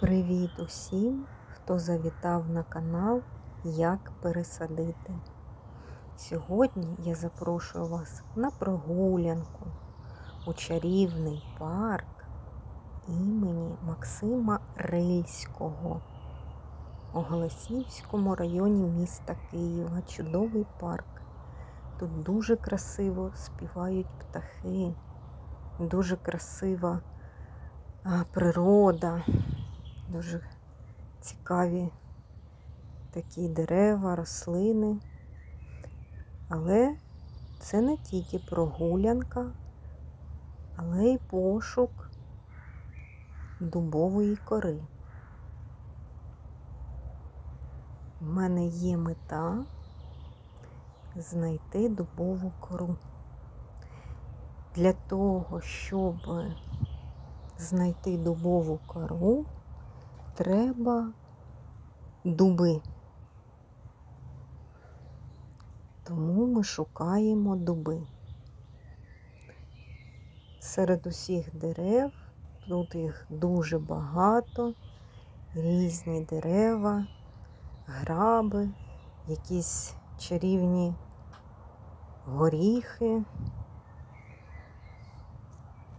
Привіт усім, хто завітав на канал Як пересадити. Сьогодні я запрошую вас на прогулянку у чарівний парк імені Максима Рильського у Голосіївському районі міста Києва. Чудовий парк. Тут дуже красиво співають птахи, дуже красива природа. Дуже цікаві такі дерева, рослини. Але це не тільки прогулянка, але й пошук дубової кори. У мене є мета знайти дубову кору. Для того, щоб знайти дубову кору, треба дуби. Тому ми шукаємо дуби. Серед усіх дерев, тут їх дуже багато, різні дерева, граби, якісь чарівні горіхи,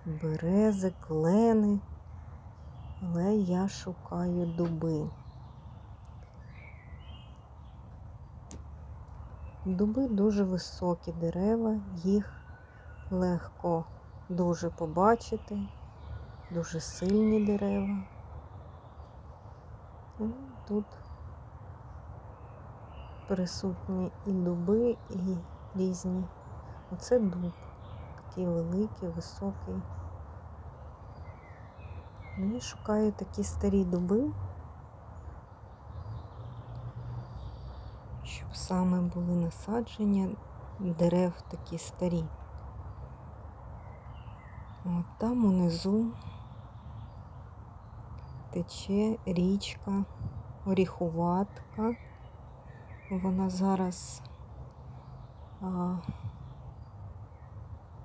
берези, клени але я шукаю дуби. Дуби дуже високі дерева, їх легко дуже побачити, дуже сильні дерева. Тут присутні і дуби, і різні. Оце дуб, такий великий, високий. І шукаю такі старі дуби, щоб саме були насадження дерев такі старі. От там унизу тече річка, оріхуватка. Вона зараз а,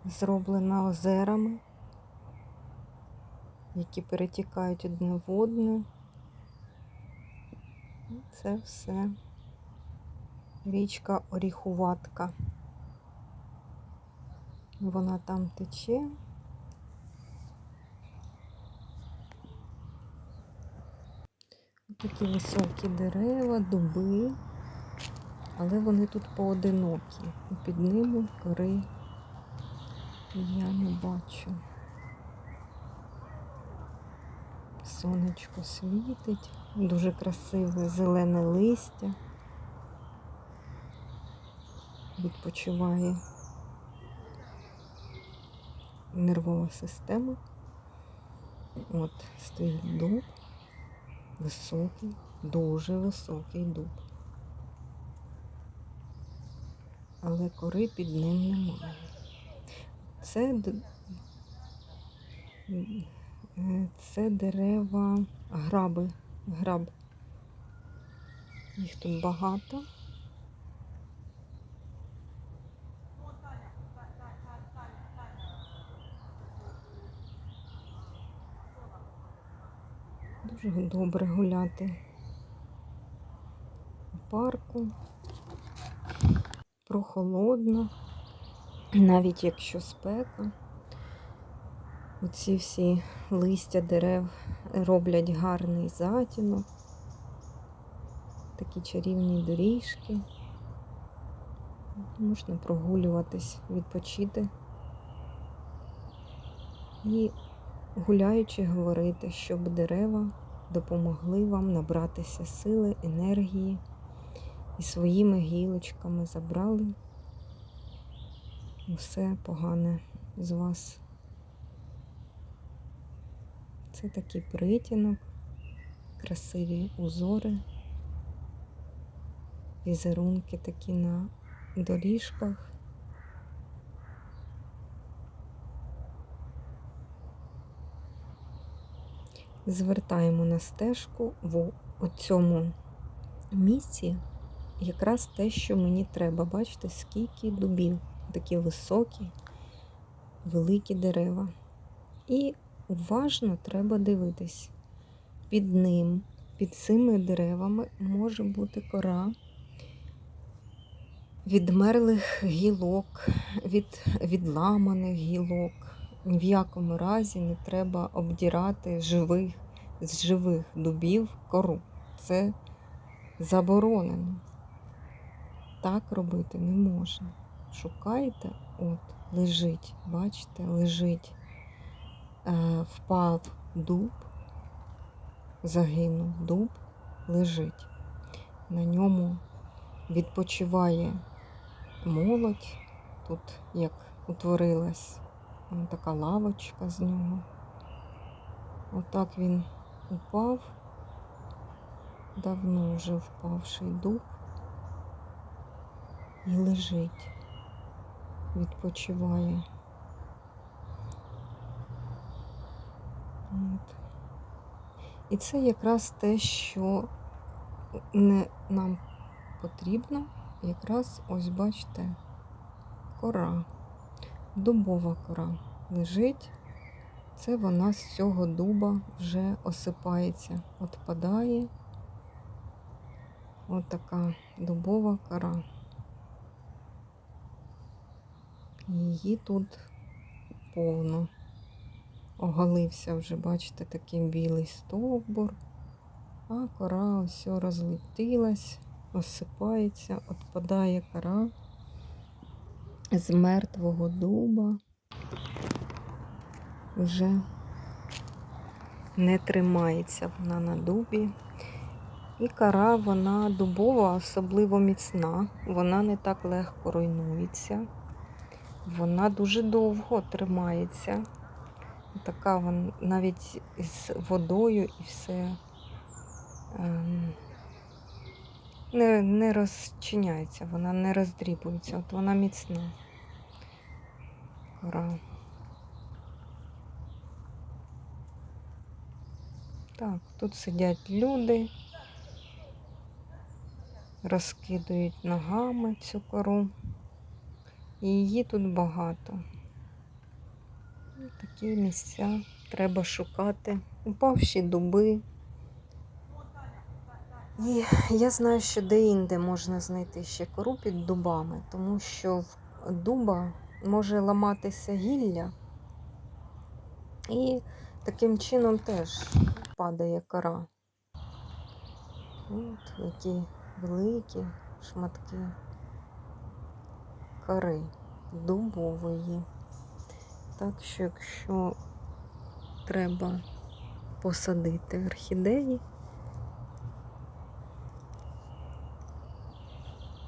зроблена озерами які перетікають одне в одне. Це все річка Оріхуватка. Вона там тече. Такі високі дерева, дуби, але вони тут поодинокі. І під ними кори я не бачу. Сонечко світить, дуже красиве зелене листя. Відпочиває нервова система. От стоїть дуб, високий, дуже високий дуб. Але кори під ним немає. Це це дерева, граби, граб. Їх тут багато. Дуже добре гуляти у парку. Прохолодно, навіть якщо спека. Оці всі листя дерев роблять гарний затінок, такі чарівні доріжки. Можна прогулюватись, відпочити і гуляючи говорити, щоб дерева допомогли вам набратися сили, енергії і своїми гілочками забрали усе погане з вас. Це такий притінок, красиві узори, візерунки такі на доріжках. Звертаємо на стежку в цьому місці якраз те, що мені треба. Бачите, скільки дубів, такі високі, великі дерева. І уважно треба дивитись, під ним, під цими деревами може бути кора відмерлих гілок, від відламаних гілок. Ні в якому разі не треба обдірати живих, з живих дубів кору. Це заборонено. Так робити не можна. Шукайте, от, лежить, бачите, лежить, впав дуб, загинув дуб, лежить. На ньому відпочиває молодь. Тут як утворилась така лавочка з нього. Отак він упав, давно вже впавший дуб і лежить, відпочиває. От. І це якраз те, що не нам потрібно, якраз ось бачите, кора, дубова кора лежить. Це вона з цього дуба вже осипається, отпадає. Ось така дубова кора. Її тут повно. Оголився вже, бачите, такий білий стовбур, а кора ось розлетілась, осипається, отпадає кора з мертвого дуба. Вже не тримається вона на дубі. І кора, вона дубова, особливо міцна, вона не так легко руйнується. Вона дуже довго тримається. Така вона навіть з водою і все ем, не, не розчиняється, вона не роздрібується. От вона міцна. Кора. Так, тут сидять люди, розкидують ногами цю кору. І її тут багато. Такі місця треба шукати. Упавші дуби. І я знаю, що де-інде можна знайти ще кору під дубами, тому що в дуба може ламатися гілля, і таким чином теж падає кора. От які великі шматки кори дубової. Так що, якщо треба посадити орхідеї,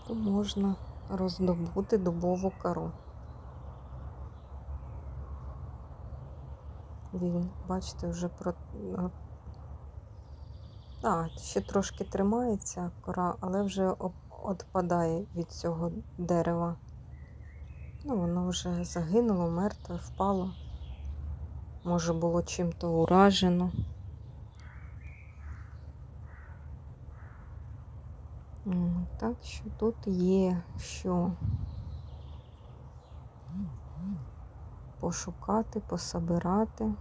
то можна роздобути дубову кору. Він, бачите, вже про. А, ще трошки тримається кора, але вже відпадає від цього дерева. Ну, воно вже загинуло, мертве, впало. Може було чим-то уражено. Так що тут є що пошукати, пособирати.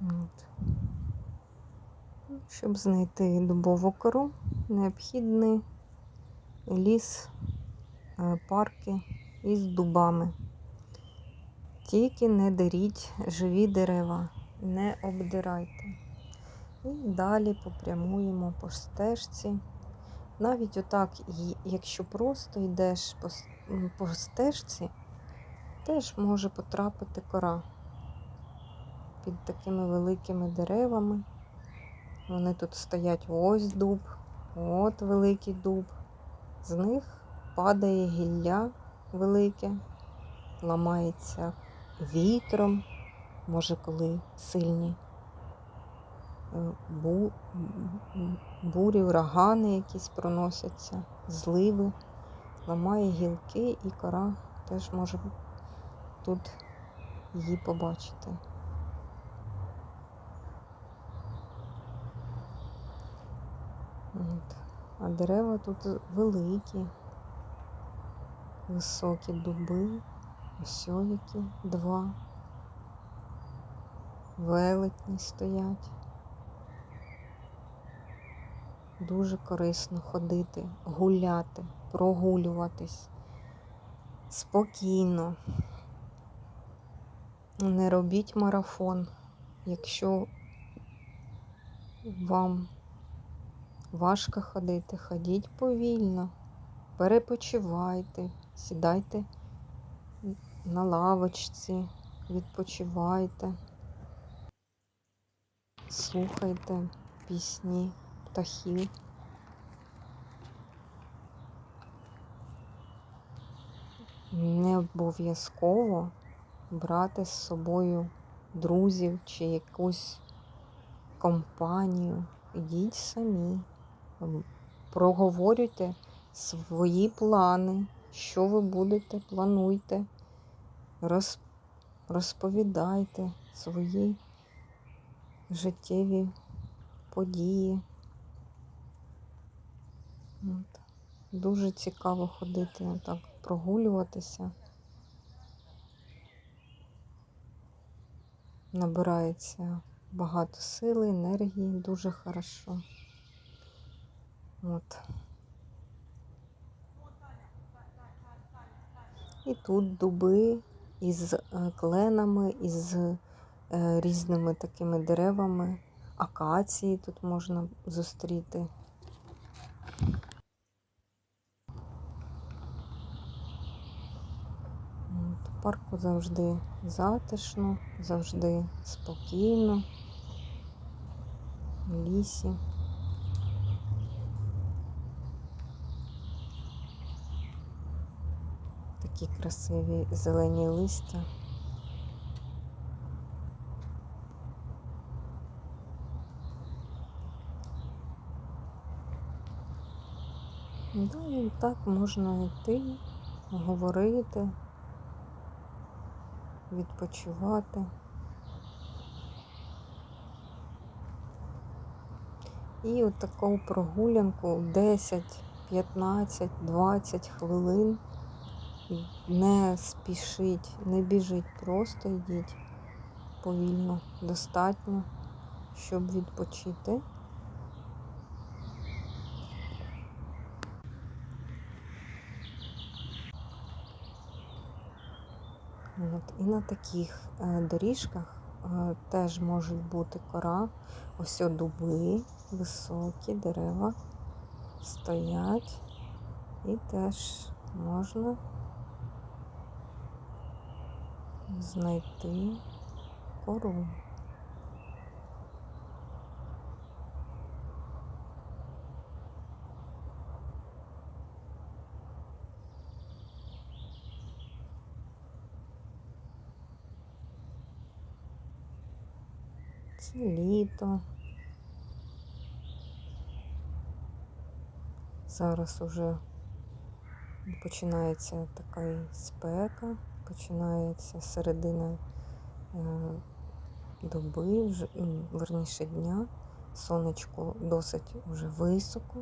От. Щоб знайти дубову кору, необхідний ліс, е, парки із дубами. Тільки не деріть живі дерева, не обдирайте. І далі попрямуємо по стежці. Навіть отак, якщо просто йдеш по, по стежці, теж може потрапити кора під такими великими деревами. Вони тут стоять ось дуб, от великий дуб. З них падає гілля велике, ламається вітром, може, коли сильні е, бу, бурі, урагани якісь проносяться, зливи, ламає гілки і кора теж може тут її побачити. От. А дерева тут великі, високі дуби. Ось які два. Велетні стоять. Дуже корисно ходити, гуляти, прогулюватись спокійно. Не робіть марафон, якщо вам важко ходити, ходіть повільно, перепочивайте, сідайте на лавочці, відпочивайте, слухайте пісні птахів. Не обов'язково брати з собою друзів чи якусь компанію. Ідіть самі, проговорюйте свої плани, що ви будете, плануйте, роз, розповідайте свої життєві події. От. Дуже цікаво ходити, так прогулюватися. Набирається багато сили, енергії, дуже хорошо. От. І тут дуби із е, кленами, із е, різними такими деревами. Акації тут можна зустріти. В парку завжди затишно, завжди спокійно. В лісі. Такі красиві зелені листя. Да, і так можна йти, говорити, відпочивати. І от таку прогулянку 10, 15, 20 хвилин. Не спішіть, не біжіть, просто йдіть повільно, достатньо, щоб відпочити. От, і на таких е, доріжках е, теж можуть бути кора. Ось дуби, високі дерева стоять і теж можна знайти кору. Це літо. Зараз уже починається така спека, починається середина е, доби, верніше дня. Сонечко досить вже високо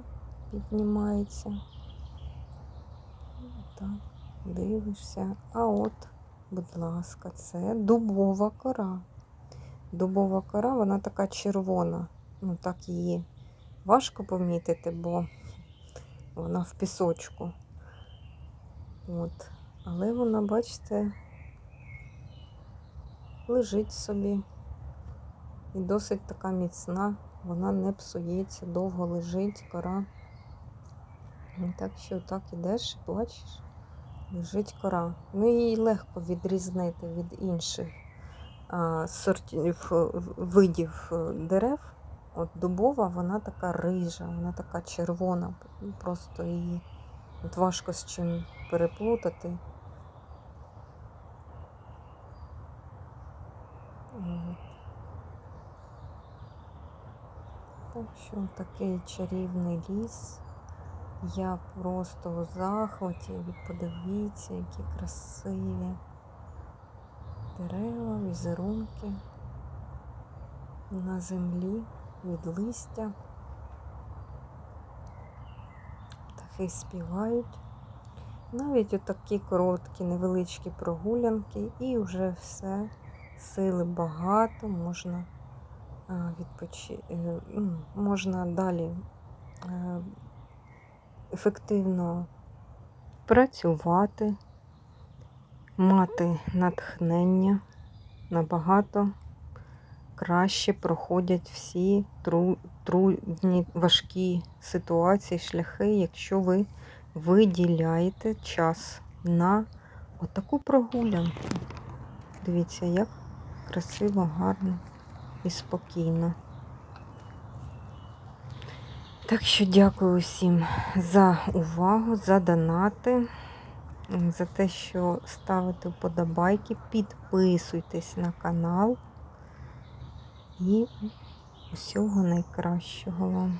піднімається. Так, дивишся. А от, будь ласка, це дубова кора. Дубова кора, вона така червона. Ну, так її важко помітити, бо вона в пісочку. От. Але вона, бачите, лежить собі. І досить така міцна, вона не псується, довго лежить, кора. І так що так ідеш, бачиш, лежить кора. Ну її легко відрізнити від інших а, сортів, видів е, дерев. От дубова, вона така рижа, вона така червона, просто її от важко з чим переплутати. Що такий чарівний ліс. Я просто у захваті. Подивіться, які красиві дерева, візерунки на землі від листя. Птахи співають. Навіть отакі короткі, невеличкі прогулянки, і вже все, сили багато, можна відпочи... е, можна далі е, ефективно працювати, мати натхнення набагато краще проходять всі трудні, важкі ситуації, шляхи, якщо ви виділяєте час на отаку прогулянку. Дивіться, як красиво, гарно і спокійно. Так що дякую усім за увагу, за донати, за те, що ставите вподобайки, підписуйтесь на канал і усього найкращого вам.